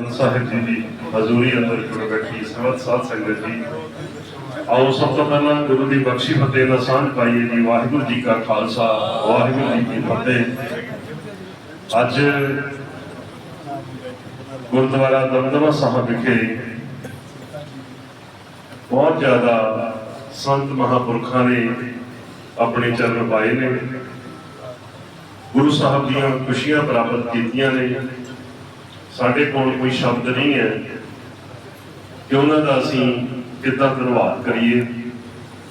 ਗੁਰੂ ਸਾਹਿਬ ਜੀ ਦੀ ਹਜ਼ੂਰੀ ਅੰਦਰ ਜੁੜ ਬੈਠੀ ਸਰਬੱਤ ਸਾਧ ਸੰਗਤ ਜੀ। ਆਓ ਸਭ ਤੋਂ ਪਹਿਲਾਂ ਗੁਰੂ ਦੀ ਬਖਸ਼ੀ ਫਤਿਹ ਦਾ ਸਾਂਝ ਪਾਈਏ ਜੀ, ਵਾਹਿਗੁਰੂ ਜੀ ਕਾ ਖਾਲਸਾ, ਵਾਹਿਗੁਰੂ ਜੀ ਕੀ ਫਤਿਹ। ਅੱਜ ਗੁਰਦੁਆਰਾ ਦਮਦਮਾ ਸਾਹਿਬ ਵਿਖੇ ਬਹੁਤ ਜ਼ਿਆਦਾ ਸੰਤ ਮਹਾਪੁਰਖਾਂ ਨੇ ਆਪਣੇ ਚਰਨ ਪਾਏ ਨੇ। ਗੁਰੂ ਸਾਹਿਬ ਦੀਆਂ ਖੁਸ਼ੀਆਂ ਪ੍ਰਾਪਤ ਕੀਤੀਆਂ ਨੇ। ਸਾਡੇ ਕੋਲ ਕੋਈ ਸ਼ਬਦ ਨਹੀਂ ਹੈ ਕਿ ਉਹਨਾਂ ਦਾ ਅਸੀਂ ਕਿੱਦਾਂ ਧੰਨਵਾਦ ਕਰੀਏ।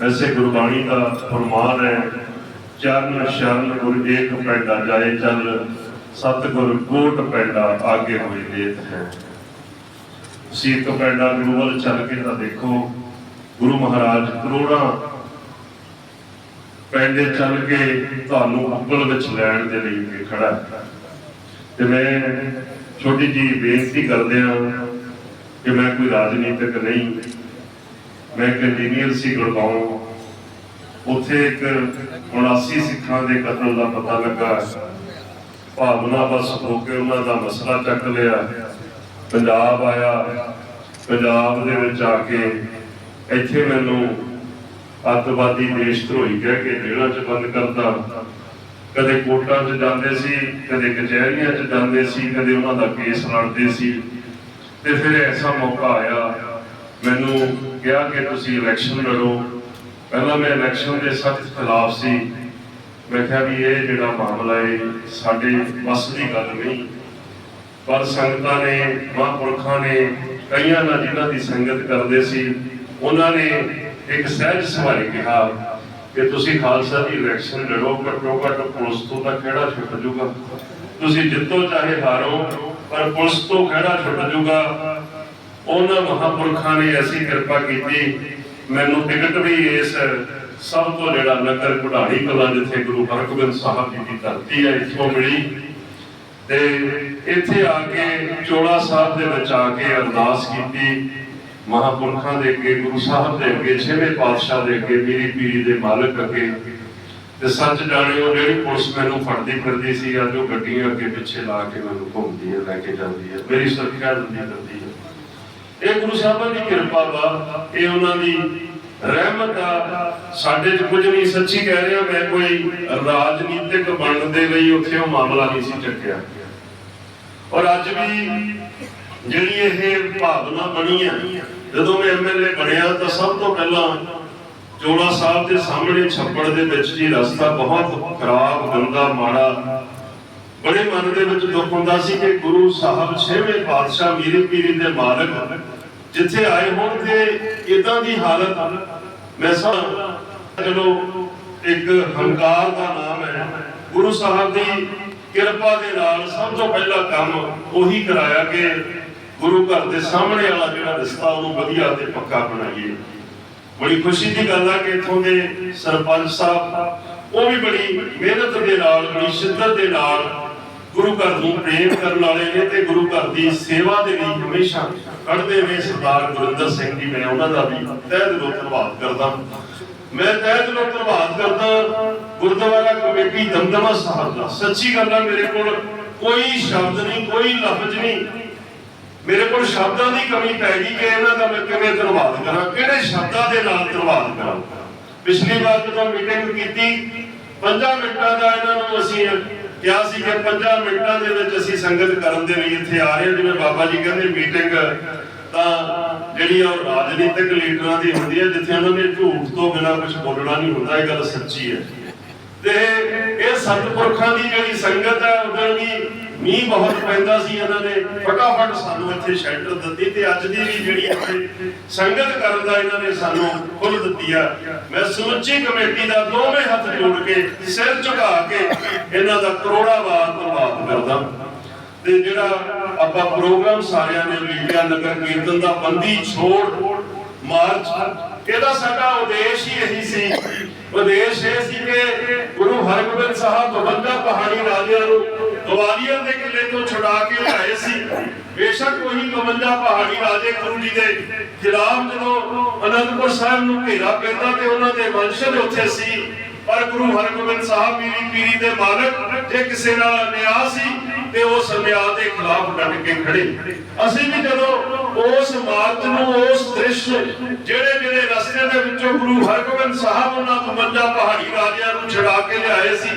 ਵੈਸੇ ਗੁਰਬਾਣੀ ਦਾ ਫਰਮਾਨ ਹੈ, ਚਰਨ ਸ਼ਰਨ ਗੁਰ ਏਕ ਪੈਂਡਾ ਜਾਏ ਚੱਲ, ਸਤਿਗੁਰ ਕੋਟ ਪੈਂਡਾ ਆਗੇ ਹੋਏ ਦੇਤ ਹੈ। ਤੁਸੀਂ ਇੱਕ ਪੈਂਡਾ ਗੁਰੂ ਵੱਲ ਚੱਲ ਕੇ ਤਾਂ ਦੇਖੋ, ਗੁਰੂ ਮਹਾਰਾਜ ਕਰੋੜਾਂ ਪੈਂਡੇ ਚੱਲ ਕੇ ਤੁਹਾਨੂੰ ਉੱਪਲ ਵਿੱਚ ਲੈਣ ਦੇ ਲਈ ਖੜਾ ਤੇ ਮੈਂ ਛੋਟੀ ਜੀ ਬੇਨਤੀ ਕਰਦੇ ਹਾਂ ਕਿ ਮੈਂ ਕੋਈ ਰਾਜਨੀਤਿਕ ਨਹੀਂ, ਮੈਂ ਇੰਜੀਨੀਅਰ ਸੀ ਗੁਰਗਾਉਂ ਉੱਥੇ ਇੱਕ 79 ਸਿੱਖਾਂ ਦੇ ਕਤਲ ਦਾ ਪਤਾ ਲੱਗਾ। ਭਾਵਨਾ ਬਸ ਹੋ ਕੇ ਉਹਨਾਂ ਦਾ ਮਸਲਾ ਚੱਕ ਲਿਆ। ਪੰਜਾਬ ਆਇਆ। ਪੰਜਾਬ ਦੇ ਵਿੱਚ ਆ ਕੇ ਇੱਥੇ ਮੈਨੂੰ ਅੱਤਵਾਦੀ ਦੇਸ਼ ਧਰੋਹੀ ਕਹਿ ਕੇ ਜੇਲ੍ਹਾਂ 'ਚ ਬੰਦ ਕਰਤਾ। ਕਦੇ ਕੋਰਟਾਂ 'ਚ ਜਾਂਦੇ ਸੀ, ਕਦੇ ਕਚਹਿਰੀਆਂ 'ਚ ਜਾਂਦੇ ਸੀ, ਕਦੇ ਉਹਨਾਂ ਦਾ ਕੇਸ ਲੜਦੇ ਸੀ। ਤੇ ਫਿਰ ਐਸਾ ਮੌਕਾ ਆਇਆ, ਮੈਨੂੰ ਕਿਹਾ ਕਿ ਤੁਸੀਂ ਇਲੈਕਸ਼ਨ ਲੜੋ। ਪਹਿਲਾਂ ਮੈਂ ਇਲੈਕਸ਼ਨ ਦੇ ਸਖਤ ਖਿਲਾਫ ਸੀ। ਮੈਂ ਕਿਹਾ ਵੀ ਇਹ ਜਿਹੜਾ ਮਾਮਲਾ ਹੈ ਸਾਡੇ ਵੱਸ ਦੀ ਗੱਲ ਨਹੀਂ। ਪਰ ਸੰਗਤਾਂ ਨੇ, ਮਹਾਂਪੁਰਖਾਂ ਨੇ, ਕਈਆਂ ਨਾਲ ਜਿਨ੍ਹਾਂ ਦੀ ਸੰਗਤ ਕਰਦੇ ਸੀ, ਉਹਨਾਂ ਨੇ ਇੱਕ ਸਹਿਜ ਸੁਭਾਅ ਕਿਹਾ ਕਿ ਤੁਸੀਂ ਖਾਲਸਾ ਦੀ ਇਲੈਕਸ਼ਨ ਲੜੋ, ਘੱਟੋ ਘੱਟ ਪੁਲਿਸ ਤੋਂ ਤਾਂ ਕਿਹੜਾ ਛੁੱਟ ਜੂਗਾ ਤੁਸੀਂ ਜਿੱਤੋ ਚਾਹੇ ਹਾਰੋ, ਪਰ ਪੁਲਿਸ ਤੋਂ ਕਿਹੜਾ ਛੁੱਟ ਜੂਗਾ ਉਹਨਾਂ ਮਹਾਂਪੁਰਖਾਂ ਨੇ ਐਸੀ ਕਿਰਪਾ ਕੀਤੀ। ਮੈਨੂੰ ਟਿਕਟ ਵੀ ਇਸ ਸਭ ਤੋਂ ਜਿਹੜਾ ਨਗਰ ਕੁਢਾੜੀ ਕਲਾ ਜਿੱਥੇ ਗੁਰੂ ਹਰਗੋਬਿੰਦ ਸਾਹਿਬ ਜੀ ਦੀ ਧਰਤੀ ਹੈ ਇੱਥੋਂ ਮਿਲੀ। ਤੇ ਇੱਥੇ ਆ ਕੇ ਚੋਲਾ ਸਾਹਿਬ ਦੇ ਵਿੱਚ ਆ ਕੇ ਅਰਦਾਸ ਕੀਤੀ। ਮਹਾਪੁਰਖਾਂ ਦੇ ਅੱਗੇ, ਗੁਰੂ ਸਾਹਿਬ ਦੇ ਅੱਗੇ, ਛੇਵੇਂ ਪਾਤਸ਼ਾਹ ਦੇ ਅੱਗੇ, ਮੇਰੀ ਪੀਰੀ ਦੇ ਮਾਲਕ ਅੱਗੇ। ਤੇ ਸੱਚ ਜਾਣਿਓ, ਜਿਹੜੀ ਪੁਲਿਸ ਮੈਨੂੰ ਫੜਦੀ ਫਿਰਦੀ ਸੀ, ਅੱਜ ਉਹ ਗੱਡੀਆਂ ਅੱਗੇ ਪਿੱਛੇ ਲਾ ਕੇ ਮੈਨੂੰ ਘੁੰਮਦੀ ਹੈ, ਲੈ ਕੇ ਜਾਂਦੀ ਹੈ। ਮੇਰੀ ਸੁਰੱਖਿਆ ਦਿੰਦੀ ਕਰਦੀ ਹੈ। ਇਹ ਗੁਰੂ ਸਾਹਿਬਾਂ ਦੀ ਕਿਰਪਾ ਵਾ, ਇਹ ਉਹਨਾਂ ਦੀ ਰਹਿਮਤ ਆ। ਸਾਡੇ 'ਚ ਕੁਝ ਨਹੀਂ, ਸੱਚੀ ਕਹਿ ਰਿਹਾ ਮੈਂ, ਕੋਈ ਰਾਜਨੀਤਿਕ ਬਣਨ ਦੇ ਲਈ ਉੱਥੇ ਉਹ ਮਾਮਲਾ ਨਹੀਂ ਸੀ ਚੱਕਿਆ। ਔਰ ਅੱਜ ਵੀ ਜਿਹੜੀ ਇਹ ਭਾਵਨਾ ਬਣੀ ਹੈ ਜਦੋਂ ਮੈਂ ਐਮਐਲਏ ਬਣਿਆ ਤਾਂ ਸਭ ਤੋਂ ਪਹਿਲਾਂ ਚੋਲਾ ਸਾਹਿਬ ਦੇ ਸਾਹਮਣੇ ਛੱਪੜ ਦੇ ਵਿੱਚ ਜੀ ਰਸਤਾ ਬਹੁਤ ਖਰਾਬ, ਗੰਦਾ, ਮਾੜਾ। ਬੜੇ ਮਨ ਦੇ ਵਿੱਚ ਦੁੱਖ ਹੁੰਦਾ ਸੀ ਕਿ ਗੁਰੂ ਸਾਹਿਬ ਛੇਵੇਂ ਪਾਤਸ਼ਾਹ ਮੀਰੀ ਪੀਰੀ ਦੇ ਮਾਲਕ ਜਿੱਥੇ ਆਏ ਹੋਣ ਤੇ ਇਦਾਂ ਦੀ ਹਾਲਤ ਮੈਂ ਸਭ ਚਲੋ ਇੱਕ ਹੰਕਾਰ ਦਾ ਨਾਮ ਹੈ। ਗੁਰੂ ਸਾਹਿਬ ਦੀ ਕਿਰਪਾ ਦੇ ਨਾਲ ਸਭ ਤੋਂ ਪਹਿਲਾ ਕੰਮ ਉਹੀ ਕਰਾਇਆ ਕਿ ਗੁਰੂ ਘਰ ਦੇ ਸਾਹਮਣੇ ਵਾਲਾ ਜਿਹੜਾ ਰਸਤਾ, ਉਹਨੂੰ ਵਧੀਆ ਤੇ ਪੱਕਾ ਬਣਾਈਏ। ਬੜੀ ਖੁਸ਼ੀ ਦੀ ਗੱਲ ਹੈ ਕਿ ਇੱਥੋਂ ਦੇ ਸਰਪੰਚ ਸਾਹਿਬ, ਉਹ ਵੀ ਬੜੀ ਮਿਹਨਤ ਦੇ ਨਾਲ, ਬੜੀ ਸ਼ਿੱਦਤ ਦੇ ਨਾਲ ਗੁਰੂ ਘਰ ਨੂੰ ਪ੍ਰੇਮ ਕਰਨ ਵਾਲੇ ਨੇ ਤੇ ਗੁਰੂ ਘਰ ਦੀ ਸੇਵਾ ਦੇ ਲਈ ਹਮੇਸ਼ਾ ਖੜਦੇ ਨੇ ਸਰਦਾਰ ਗੁਰਿੰਦਰ ਸਿੰਘ ਜੀ। ਮੈਂ ਉਹਨਾਂ ਦਾ ਵੀ ਤਹਿ ਦਿਲੋਂ ਧੰਨਵਾਦ ਕਰਦਾ। ਮੈਂ ਤਹਿ ਦਿਲੋਂ ਧੰਨਵਾਦ ਕਰਦਾ ਗੁਰਦੁਆਰਾ ਕਮੇਟੀ ਦਮਦਮਾ ਸਾਹਿਬ ਦਾ। ਸੱਚੀ ਗੱਲ ਆ, ਮੇਰੇ ਕੋਲ ਕੋਈ ਸ਼ਬਦ ਨਹੀਂ, ਕੋਈ ਲਫ਼ਜ਼ ਨਹੀਂ। ਮੇਰੇ ਕੋਲ ਸ਼ਬਦਾਂ ਦੀ ਕਮੀ ਪੈ ਗਈ ਕਿ ਇਹਨਾਂ ਦਾ ਮੈਂ ਕਿਵੇਂ ਧੰਨਵਾਦ ਕਰਾਂ? ਕਿਹੜੇ ਸ਼ਬਦਾਂ ਦੇ ਨਾਲ ਧੰਨਵਾਦ ਕਰਾਂ? ਪਿਛਲੀ ਵਾਰ ਜਦੋਂ ਮੀਟਿੰਗ ਕੀਤੀ 5 ਮਿੰਟਾਂ ਦਾ ਇਹਨਾਂ ਨੂੰ ਅਸੀਂ ਕਿਹਾ ਸੀ ਕਿ 5 ਮਿੰਟਾਂ ਦੇ ਵਿੱਚ ਅਸੀਂ ਸੰਗਤ ਕਰਨ ਦੇ ਲਈ ਇੱਥੇ ਆ ਰਹੇ ਜਿਵੇਂ ਬਾਬਾ ਜੀ ਕਹਿੰਦੇ ਮੀਟਿੰਗ ਤਾਂ ਜਿਹੜੀ ਉਹ ਰਾਜਨੀਤਿਕ ਲੀਡਰਾਂ ਦੀ ਹੁੰਦੀ ਹੈ, ਜਿੱਥੇ ਉਹਨਾਂ ਨੇ ਝੂਠ ਤੋਂ ਬਿਨਾਂ ਕੁਝ ਬੋਲਣਾ ਨਹੀਂ ਹੁੰਦਾ, ਇਹ ਗੱਲ ਸੱਚੀ ਹੈ। ਤੇ ਇਹ ਸਤਪੁਰਖਾਂ ਦੀ ਜਿਹੜੀ ਸੰਗਤ ਹੈ ਉਦੋਂ ਦੀ ਮੀਂਹ ਬਹੁਤ ਪੈਂਦਾ ਸੀ ਇਹਨਾਂ ਨੇ ਫਟਾਫਟ ਸਾਨੂੰ ਇੱਥੇ ਸ਼ੈਲਟਰ ਦਿੱਤੀ ਤੇ ਅੱਜ ਦੀ ਵੀ ਜਿਹੜੀ ਇੱਥੇ ਸੰਗਤ ਕਰਨ ਦਾ ਇਹਨਾਂ ਨੇ ਸਾਨੂੰ ਖੁੱਲ ਦਿੱਤੀ ਆ। ਮੈਂ ਸਮੁੱਚੀ ਕਮੇਟੀ ਦਾ ਦੋਵੇਂ ਹੱਥ ਜੋੜ ਕੇ, ਸਿਰ ਝੁਕਾ ਕੇ ਇਹਨਾਂ ਦਾ ਕਰੋੜਾ ਵਾਰ ਧੰਨਵਾਦ ਕਰਦਾ। ਤੇ ਜਿਹੜਾ ਆਪਾਂ ਪ੍ਰੋਗਰਾਮ ਸਾਰਿਆਂ ਨੇ ਲਿਖਿਆ ਨਗਰ ਕੀਰਤਨ ਦਾ ਬੰਦੀ ਛੋੜ ਮਾਰਚ, ਇਹਦਾ ਸਾਡਾ ਉਦੇਸ਼ ਹੀ ਇਹੀ ਸੀ। ਉਦੇਸ਼ ਇਹ ਸੀ ਕਿ ਗੁਰੂ ਹਰਗੋਬਿੰਦ ਸਾਹਿਬ ਤੋਂ ਬਵੰਜਾ ਪਹਾੜੀ ਰਾਜਿਆਂ ਨੂੰ ਗਵਾਲੀਅਰ ਦੇ ਕਿਲੇ ਤੋਂ ਛੁਡਾ ਕੇ ਲਿਆਏ ਸੀ। ਬੇਸ਼ੱਕ ਉਹੀ 52 ਪਹਾੜੀ ਰਾਜੇ ਗੁਰੂ ਜੀ ਦੇ ਖਿਲਾਫ ਜਦੋਂ ਅਨੰਦਪੁਰ ਸਾਹਿਬ ਨੂੰ ਘੇਰਾ ਪੈਂਦਾ ਤੇ ਉਹਨਾਂ ਦੇ ਵੰਸ਼ਜ ਉੱਥੇ ਸੀ। ਪਰ ਗੁਰੂ ਹਰਗੋਬਿੰਦ ਸਾਹਿਬ ਪੀਰੀ ਪੀਰੀ ਦੇ ਮਾਲਕ ਜੇ ਕਿਸੇ ਨਾਲ ਨਿਆਂ ਸੀ ਤੇ ਉਸ ਅਨਿਆਂ ਦੇ ਖਿਲਾਫ ਡਟ ਕੇ ਖੜੇ। ਅਸੀਂ ਵੀ ਜਦੋਂ ਉਸ ਮਾਰਚ ਨੂੰ, ਉਸ ਦ੍ਰਿਸ਼ ਜਿਹੜੇ ਜਿਹੜੇ ਰਸਤੇ ਦੇ ਵਿੱਚੋਂ ਗੁਰੂ ਹਰਗੋਬਿੰਦ ਸਾਹਿਬ ਉਹਨਾਂ 52 ਪਹਾੜੀ ਰਾਜਿਆਂ ਨੂੰ ਛੁਡਾ ਕੇ ਲਿਆਏ ਸੀ,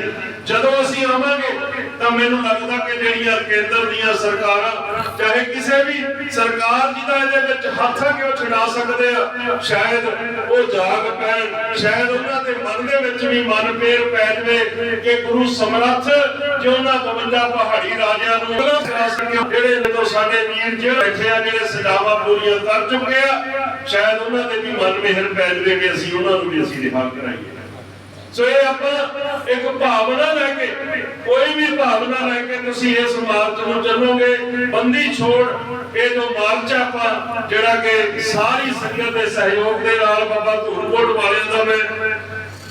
ਜਦੋਂ ਅਸੀਂ ਆਵਾਂਗੇ ਤਾਂ ਮੈਨੂੰ ਲੱਗਦਾ ਕਿ ਜਿਹੜੀਆਂ ਕੇਂਦਰ ਦੀਆਂ ਸਰਕਾਰਾਂ, ਚਾਹੇ ਕਿਸੇ ਵੀ ਸਰਕਾਰ ਜਿਹਦਾ ਇਹਦੇ ਵਿੱਚ ਹੱਥ ਆ ਕਿ ਉਹ ਛੁਡਾ ਸਕਦੇ ਆ, ਸ਼ਾਇਦ ਉਹ ਜਾਗ ਪੈਣ, ਸ਼ਾਇਦ ਉਹਨਾਂ ਦੇ ਮਨ ਦੇ ਵਿੱਚ ਵੀ ਮਨ ਫੇਰ ਪੈ ਜਵੇ ਕਿ ਗੁਰੂ ਸਮਰੱਥ ਕਿ ਉਹਨਾਂ 52 ਪਹਾੜੀ ਰਾਜਿਆਂ ਨੂੰ ਜਿਹੜੇ ਜਦੋਂ ਸਾਡੇ ਵੀਰ ਜਿਹੜੇ ਬੈਠੇ ਆ, ਜਿਹੜੇ ਸਜ਼ਾਵਾਂ ਪੂਰੀਆਂ ਕਰ ਚੁੱਕੇ ਆ, ਸ਼ਾਇਦ ਉਹਨਾਂ ਦੇ ਵੀ ਮਨ ਮਿਹਰ ਪੈ ਜਵੇ ਕਿ ਅਸੀਂ ਉਹਨਾਂ ਨੂੰ ਵੀ ਅਸੀਂ ਰਿਹਾ ਕਰਾਈਏ। ਸੋ ਇਹ ਆਪਾਂ ਇੱਕ ਭਾਵਨਾ ਲੈ ਕੇ, ਕੋਈ ਵੀ ਭਾਵਨਾ ਲੈ ਕੇ ਤੁਸੀਂ ਇਸ ਮਾਰਚ ਨੂੰ ਚੱਲੋਗੇ, ਬੰਦੀ ਛੋੜ, ਇਹ ਜੋ ਮਾਰਚ ਆਪਾਂ, ਜਿਹੜਾ ਕਿ ਸਾਰੀ ਸੰਗਤ ਦੇ ਸਹਿਯੋਗ ਦੇ ਨਾਲ ਬਾਬਾ ਧੂਰਕੋਟ ਵਾਲਿਆਂ ਦਾ ਮੈਂ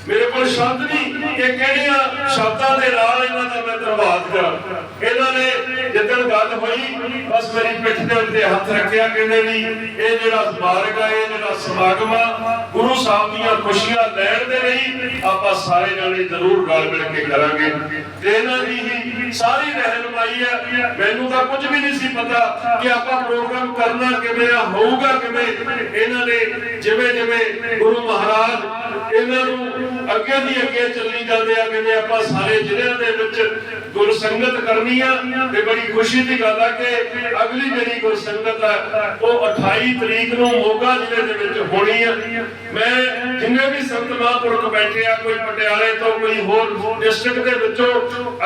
ਮੇਰੇ ਕੋਲ ਸ਼ਬਦ ਨਹੀਂ ਕਿ ਕਿਹੜੀਆਂ ਸ਼ਬਦਾਂ ਦੇ ਨਾਲ ਇਹਨਾਂ ਦਾ ਮੈਂ ਧੰਨਵਾਦ ਕਰਾਂ। ਇਹਨਾਂ ਨੇ ਗੱਲ ਹੋਈ, ਬਸ ਮੇਰੀ ਪਿੱਠ ਦੇ ਉੱਤੇ ਹੱਥ ਰੱਖਿਆ ਕਹਿੰਦੇ ਵੀ ਇਹ ਜਿਹੜਾ ਸਮਾਰਕ ਆ, ਇਹ ਜਿਹੜਾ ਸਮਾਗਮ ਆ, ਗੁਰੂ ਸਾਹਿਬ ਦੀਆਂ ਖੁਸ਼ੀਆਂ ਲੈਣ ਦੇ ਲਈ ਆਪਾਂ ਸਾਰੇ ਜਣੇ ਜ਼ਰੂਰ ਰਲ ਮਿਲ ਕੇ ਕਰਾਂਗੇ। ਤੇ ਇਹਨਾਂ ਦੀ ਹੀ ਸਾਰੀ ਰਹਿਨਮਾਈ ਆ। ਮੈਨੂੰ ਤਾਂ ਕੁਝ ਵੀ ਨਹੀਂ ਸੀ ਪਤਾ ਕਿ ਆਪਾਂ ਪ੍ਰੋਗਰਾਮ ਕਰਨਾ ਕਿਵੇਂ ਆ, ਹੋਊਗਾ ਕਿਵੇਂ। ਇਹਨਾਂ ਨੇ ਜਿਵੇਂ ਜਿਵੇਂ ਗੁਰੂ ਮਹਾਰਾਜ ਇਹਨਾਂ ਨੂੰ ਅੱਗੇ ਦੀ ਅੱਗੇ ਚੱਲੀ ਜਾਂਦੇ ਆ ਕਹਿੰਦੇ ਆਪਾਂ ਸਾਰੇ ਜ਼ਿਲ੍ਹਿਆਂ ਦੇ ਵਿੱਚ ਗੁਰਸੰਗਤ ਕਰਨੀ ਆ ਤੇ ਬੜੀ ਖੁਸ਼ੀ ਦੀ ਗੱਲ ਆ ਕਿ ਅਗਲੀ ਜਿਹੜੀ ਗੁਰਸੰਗਤ ਆ, ਉਹ 28 ਤਰੀਕ ਨੂੰ ਮੋਗਾ ਜ਼ਿਲ੍ਹੇ ਦੇ ਵਿੱਚ ਹੋਣੀ ਆ। ਮੈਂ ਜਿੰਨੇ ਵੀ ਸੰਤ ਮਹਾਂਪੁਰਖ ਬੈਠੇ ਆ, ਕੋਈ ਪਟਿਆਲੇ ਤੋਂ, ਕੋਈ ਹੋਰ ਡਿਸਟ੍ਰਿਕਟ ਦੇ ਵਿੱਚੋਂ,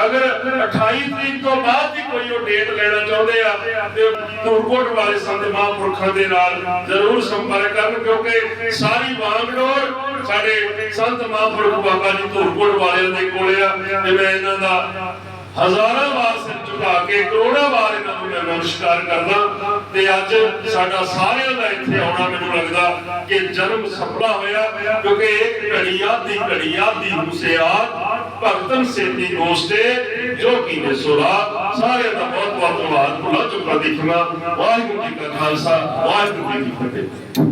ਅਗਰ 28 ਤਰੀਕ ਤੋਂ ਬਾਅਦ ਦੀ ਕੋਈ ਉਹ ਡੇਟ ਲੈਣਾ ਚਾਹੁੰਦੇ ਆ, ਤੇ ਧੂਰਕੋਟ ਵਾਲੇ ਸੰਤ ਮਹਾਂਪੁਰਖਾਂ ਦੇ ਨਾਲ ਜ਼ਰੂਰ ਸੰਪਰਕ ਕਰਨ, ਕਿਉਂਕਿ ਸਾਰੀ ਵਾਂਗਡੋਰ ਸਾਡੇ ਸੰਤ ਮਹਾਂਪੁਰਖ ਬਾਬਾ ਜੀ ਧੂਰਕੋਟ ਵਾਲਿਆਂ ਦੇ ਕੋਲੇ ਆ, ਤੇ ਮੈਂ ਇਹਨਾਂ ਦਾ ਹਜ਼ਾਰਾਂ ਵਾਰ ਸਿਰ ਝੁਕਾ ਕੇ ਕਰੋੜਾਂ ਵਾਰ ਇਹਨਾਂ ਨੂੰ ਮੈਂ ਨਮਸਕਾਰ ਕਰਦਾ ਤੇ ਅੱਜ ਸਾਡਾ ਸਾਰਿਆਂ ਦਾ ਇੱਥੇ ਆਉਣਾ ਮੈਨੂੰ ਲੱਗਦਾ ਕਿ ਜਨਮ ਸਫਲਾ ਹੋਇਆ, ਕਿਉਂਕਿ ਇੱਕ ਘੜੀ ਆਦੀ ਘੜੀ ਆਦੀ ਮੁਸਿਆਤ ਭਗਤਨ ਸੇਤੀ ਗੋਸਤੇ, ਜੋ ਕੀਨੇ ਸੁਰਾ, ਸਾਰਿਆਂ ਦਾ ਬਹੁਤ ਬਹੁਤ ਧੰਨਵਾਦ। ਭੁੱਲਾ ਚੁੱਕਾ ਦੇਖਣਾ। ਵਾਹਿਗੁਰੂ ਜੀ ਕਾ ਖਾਲਸਾ, ਵਾਹਿਗੁਰੂ ਜੀ ਕੀ ਫਤਿਹ।